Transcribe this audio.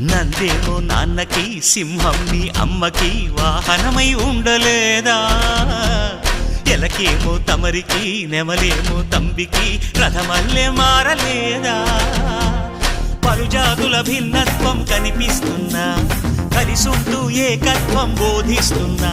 నందేమో నాన్నకి సింహం నీ అమ్మకి వాహనమై ఉండలేదా? ఎలకేమో తమరికి నెమలేమో తంబికి రథమల్లే మారలేదా? పలుజాతుల భిన్నత్వం కనిపిస్తున్నా కలిసుంటూ ఏకత్వం బోధిస్తున్నా.